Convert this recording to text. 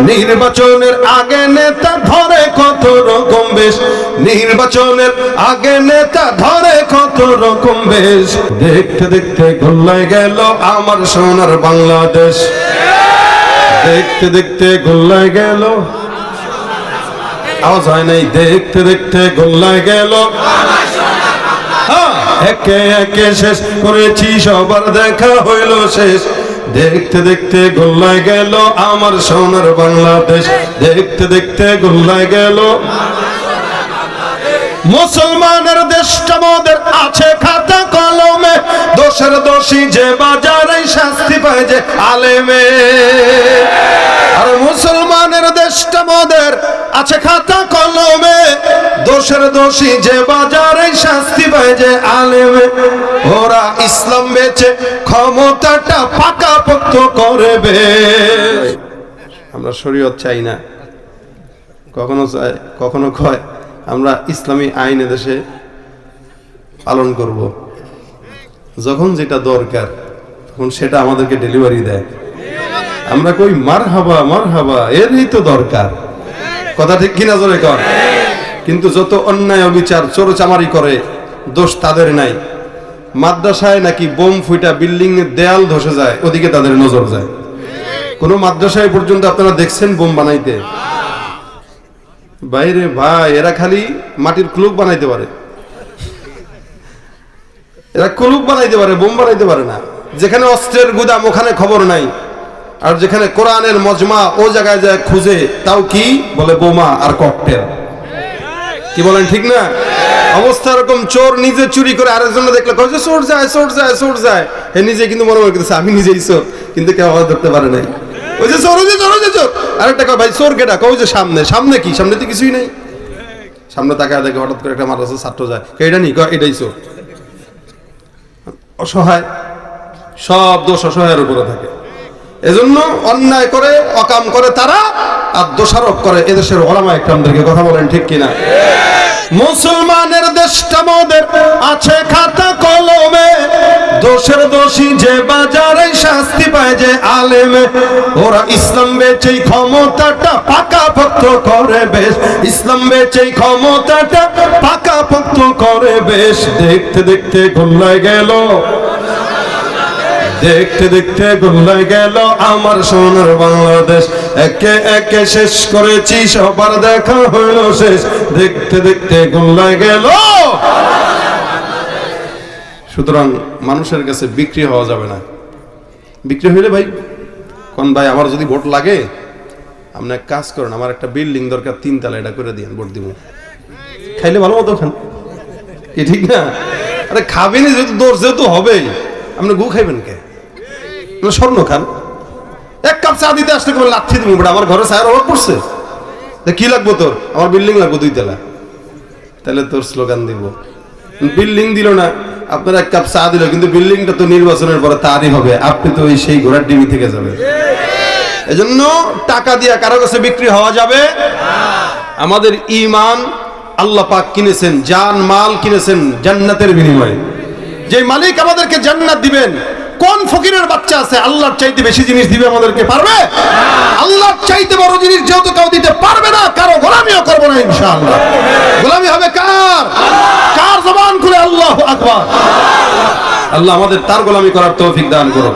নির্বাচনের আগে নেতা ধরে কত রকম বেশ। নির্বাচনের আগে নেতা ধরে কত রকম বেশ। দেখতে দেখতে গোল্লায় গেল আমার সোনার বাংলাদেশ। দেখতে দেখতে গোল্লায় গেল। আওয়াজ হয় নাই। দেখতে দেখতে গোল্লায় গেল। হ্যাঁ, একে একে শেষ করেছি সবার দেখা হইল শেষ। দেখতে দেখতে গোল্লায় গেল আমার সোনার বাংলাদেশ। দেখতে দেখতে গোল্লায় গেল। মুসলমানের দেশটা মোদের আছে খাতা কলমে। দোষের দোষী যে বাজারে শাস্তি পায় যে আলেমে। আর মুসলমানের দেশটা মোদের আছে খাতা কলমে। দোষের দোষী যে বাজারে শাস্তি পায় যে আলেমে। ইসলাম বেচে ক্ষমতাটা পাকা পোক্ত করবে। আমরা শরীয়ত চাই না। কখনো চাই, কখনো কয়, আমরা ইসলামী আইন দেশে পালন করব। যখন যেটা দরকার, তখন সেটা আমাদেরকে ডেলিভারি দেয়। আমরা কই মার হাবা মার হাবা এরই তো দরকার। কথা ঠিক কিনা জোরে কর কিন্তু যত অন্যায় অবিচার, চোরচামারি করে, দোষ তাদের নাই। মাদ্রাসায় নাকি বোম ফুইটা বিল্ডিং দেয়াল ধসে যায়, ওদিকে তাদের নজর যায়। কোনো মাদ্রাসায় পর্যন্ত আপনারা দেখছেন বোম বানাইতে? বাইরে ভাই, এরা খালি মাটির ক্লুক বানাইতে পারে। এরা ক্লুক বানাইতে পারে, বোম বানাইতে পারে না। যেখানে অস্ত্রের গুদাম, ওখানে খবর নাই। আর যেখানে কোরআনের মজমা ও জায়গায় যায় খুঁজে, তাও কি বলে বোমা আর ককটেল? কি বলেন, ঠিক না? অবস্থা এরকম, চোর নিজে চুরি করে আরেকজন দেখলে কয় যে, চোর যায় চোর যায় চোর যায়। হে নিজে কিন্তু মনে করতেছে, আমি নিজেই চোর। কিন্তু কেউ আওয়াজ ধরতে পারে নাই। ওই যে চোর, ওই যে চোর, ওই যে চোর। আরেকটা কয়, ভাই, চোর কেটা কয় যে সামনে। সামনে কি? সামনে তো কিছুই নেই। সামনে তাকায় দেখে হঠাৎ করে একটা মাদ্রাসা ছাত্র যায়। এটা নি? এটাই চোর। অসহায়। সব দোষ অসহায়ের উপরে থাকে। এজন্য অন্যায় করে, অকাম করে তারা, আর দোষারোপ করে এদেশের ওলামা একরামদেরকে। কথা বলেন ঠিক কিনা? মুসলমানের দেশটা মোদের আছে খাতা কলমে। দোষের দোষী যে বাজারে শাস্তি পায় যে আলেমে। ওরা ইসলাম বেচেই ক্ষমতাটা পাকা পক্ত করে বেশ। ইসলাম বেচেই ক্ষমতাটা পাকা পক্ত করে বেশ। দেখতে দেখতে গোল্লায় গেল। দেখতে দেখতে গোল্লায় গেল আমার সোনার বাংলাদেশ। একে একে শেষ করেছি, সবার দেখা হইল শেষ। দেখতে দেখতে গোল্লায় গেল। সুতরাং মানুষের কাছে বিক্রি হওয়া যাবে না। বিক্রি হইলে ভাই, কোন ভাই আমার যদি ভোট লাগে, আপনি এক কাজ করেন, আমার একটা বিল্ডিং দরকার, তিন তালা এটা করে দিন ভোট দিব। খাইলে ভালো মতো খান। কি ঠিক না? আরে খাবেনি যেহেতু দোষ যেহেতু হবেই। আপনি গু খাইবেন কে? স্বর্ণ খান। এক কাপ চা দিতে আসলে কোনো লাথি দিব বেটা আমার ঘরে চায়ের অভাব পড়ছে। কি লাগবো তোর? আমার বিল্ডিং লাগবো দুই তলা। তাহলে তোর স্লোগান দিব। বিল্ডিং দিল না, আপনার এক কাপ চা দিল, কিন্তু বিল্ডিংটা তো নির্বাচনের পরে তারই হবে। আপনি তো ওই সেই ঘোড়ার ডিবি থেকে যাবে এজন্য টাকা দিয়ে কারও কাছে বিক্রি হওয়া যাবে আমাদের ইমান আল্লাহ পাক কিনেছেন, জান মাল কিনেছেন জান্নাতের বিনিময়ে। যে মালিক আমাদেরকে জান্নাত দিবেন কোন ফকিরের বাচ্চা আছে, আল্লাহর চাইতে বেশি জিনিস দিবে আমাদেরকে, পারবে? আল্লাহর চাইতে বড় জিনিস যেহেতু কেউ দিতে পারবে না, কারও গোলামিও করব না ইনশাআল্লাহ। গোলামি হবে কার? কার জবান খুলে আল্লাহ আকবার। আল্লাহ আমাদের তার গোলামি করার তৌফিক দান করো